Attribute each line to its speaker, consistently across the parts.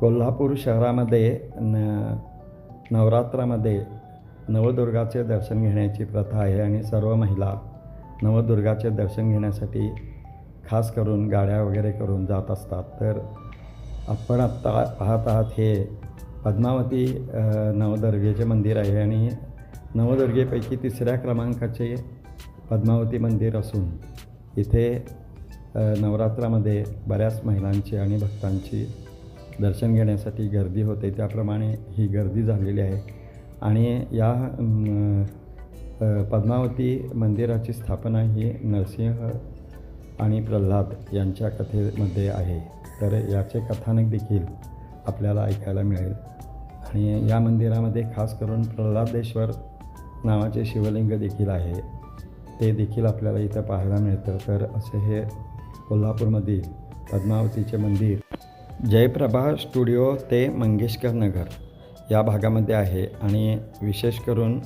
Speaker 1: कोल्हापूर शहरामध्ये न नवरात्रामध्ये नवदुर्गाचे दर्शन घेण्याची प्रथा आहे आणि सर्व महिला नवदुर्गाचे दर्शन घेण्यासाठी खास करून गाड्या वगैरे करून जात असतात. तर आपण आत्ता पाहत आहात हे पद्मावती नवदुर्गेचे मंदिर आहे आणि नवदुर्गेपैकी तिसऱ्या क्रमांकाचे पद्मावती मंदिर असून इथे नवरात्रामध्ये बऱ्याच महिलांची आणि भक्तांची दर्शन घेण्यासाठी गर्दी होते. त्याप्रमाणे ही गर्दी झालेली आहे. आणि या पद्मावती मंदिराची स्थापना ही नरसिंह आणि प्रल्हाद यांच्या कथेमध्ये आहे. तर याचे कथानक देखील आपल्याला ऐकायला मिळेल. आणि या मंदिरामध्ये खास करून प्रल्हादेश्वर नावाचे शिवलिंग देखील आहे. ते देखील आपल्याला इथं पाहायला मिळतं. तर असे हे कोल्हापूरमधील पद्मावतीचे मंदिर. जयप्रभा स्टुडिओ ते मंगेशकर नगर या भागामध्ये आहे आणि विशेष करून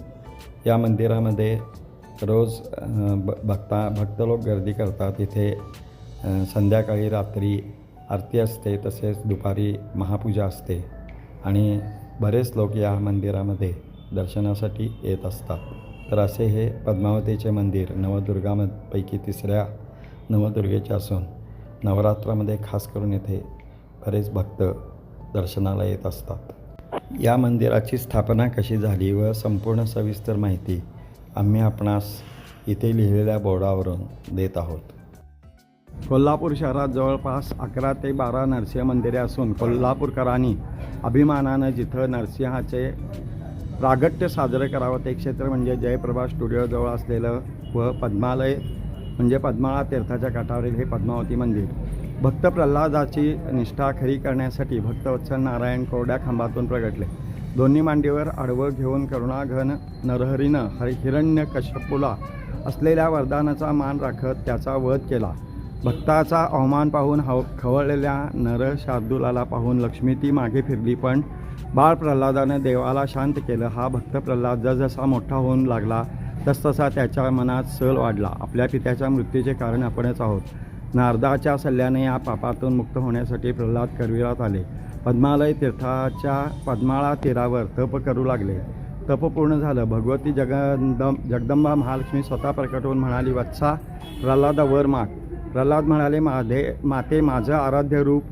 Speaker 1: या मंदिरामध्ये रोज ब भक्ता भक्त लोक गर्दी करतात. इथे संध्याकाळी रात्री आरती असते तसेच दुपारी महापूजा असते आणि बरेच लोक या मंदिरामध्ये दर्शनासाठी येत असतात. तर असे हे पद्मावतीचे मंदिर नवदुर्गापैकी तिसऱ्या नवदुर्गेचे असून नवरात्रामध्ये खास करून येथे बरेच भक्त दर्शनाला येत असतात. या मंदिराची स्थापना कशी झाली व संपूर्ण सविस्तर माहिती आम्ही आपणास इथे लिहिलेल्या बोर्डावरून देत आहोत. कोल्हापूर शहरात जवळपास अकरा ते बारा नरसिंह मंदिरे असून कोल्हापूरकरांनी अभिमानानं जिथं नरसिंहाचे प्रागट्य साजरं करावं. ते क्षेत्र म्हणजे जयप्रभा स्टुडिओजवळ असलेलं व पद्मालय म्हणजे पद्माळा तीर्थाच्या काठावरील हे पद्मावती मंदिर. भक्त प्रल्हादाची निष्ठा खरी करण्यासाठी भक्तवत्सल नारायण कोरड्या खांबातून प्रगटले. दोन्ही मांडीवर आडवं घेऊन करुणाघन नरहरीनं हरि हिरण्य कश्यपूला असलेल्या वरदानाचा मान राखत त्याचा वध केला. भक्ताचा अवमान पाहून हव खवळलेल्या नरशार्दुलाला पाहून लक्ष्मी ती मागे फिरली पण बाळ प्रल्हादाने देवाला शांत केलं. हा भक्त प्रल्हाद जसजसा मोठा होऊन लागला तसतसा त्याच्या मनात सल वाढला. आपल्या पित्याच्या मृत्यूचे कारण आपणच आहोत. नारदाच्या सल्ल्याने या पापातून मुक्त होण्यासाठी प्रल्हाद करविरात आले. पद्मालय तीर्थाच्या पद्माळा तीरावर तप करू लागले. तप पूर्ण झालं. भगवती जगदम जगदंबा महालक्ष्मी स्वतः प्रकट होऊन म्हणाली वत्सा प्रल्हादा वर माग. प्रल्हाद म्हणाले माझे माते माझं आराध्य रूप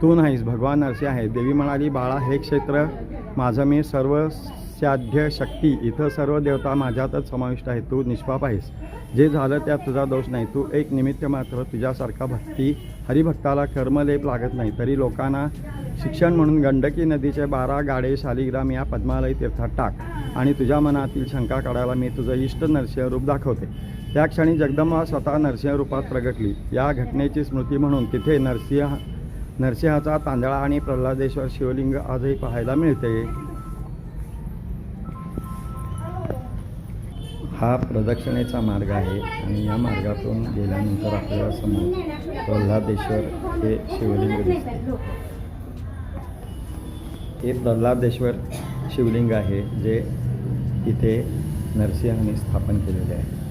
Speaker 1: तू नाहीस भगवान नरसिंह आहे देवी म्हणाली बाळा हे क्षेत्र माझं मी सर्व साध्य शक्ती इथं सर्व देवता माझ्यातच समाविष्ट आहे तू निष्पाप आहेस. जे झालं त्यात तुझा दोष नाही. तू एक निमित्त मात्र तुझ्यासारखा भक्ती हरिभक्ताला कर्मलेप लागत नाही. तरी लोकांना शिक्षण म्हणून गंडकी नदीचे बारा गाडे शालिग्राम या पद्मालय तीर्थात टाक आणि तुझ्या मनातील शंका काढायला मी तुझं इष्ट नरसिंह रूप दाखवते. त्या क्षणी जगदंबा स्वतः नरसिंह रूपात प्रगटली. या घटनेची स्मृती म्हणून तिथे नरसिंह नरसिंहाचा तांदळा आणि प्रल्हादेश्वर शिवलिंग आजही पाहायला मिळते. हा प्रदक्षिणेचा मार्ग आहे आणि या मार्गातून गेल्यानंतर आपल्याला समोर प्रल्हादेश्वर हे शिवलिंग दिसते. हे प्रल्हादेश्वर शिवलिंग आहे जे इथे नरसिंहाने स्थापन केलेले आहे.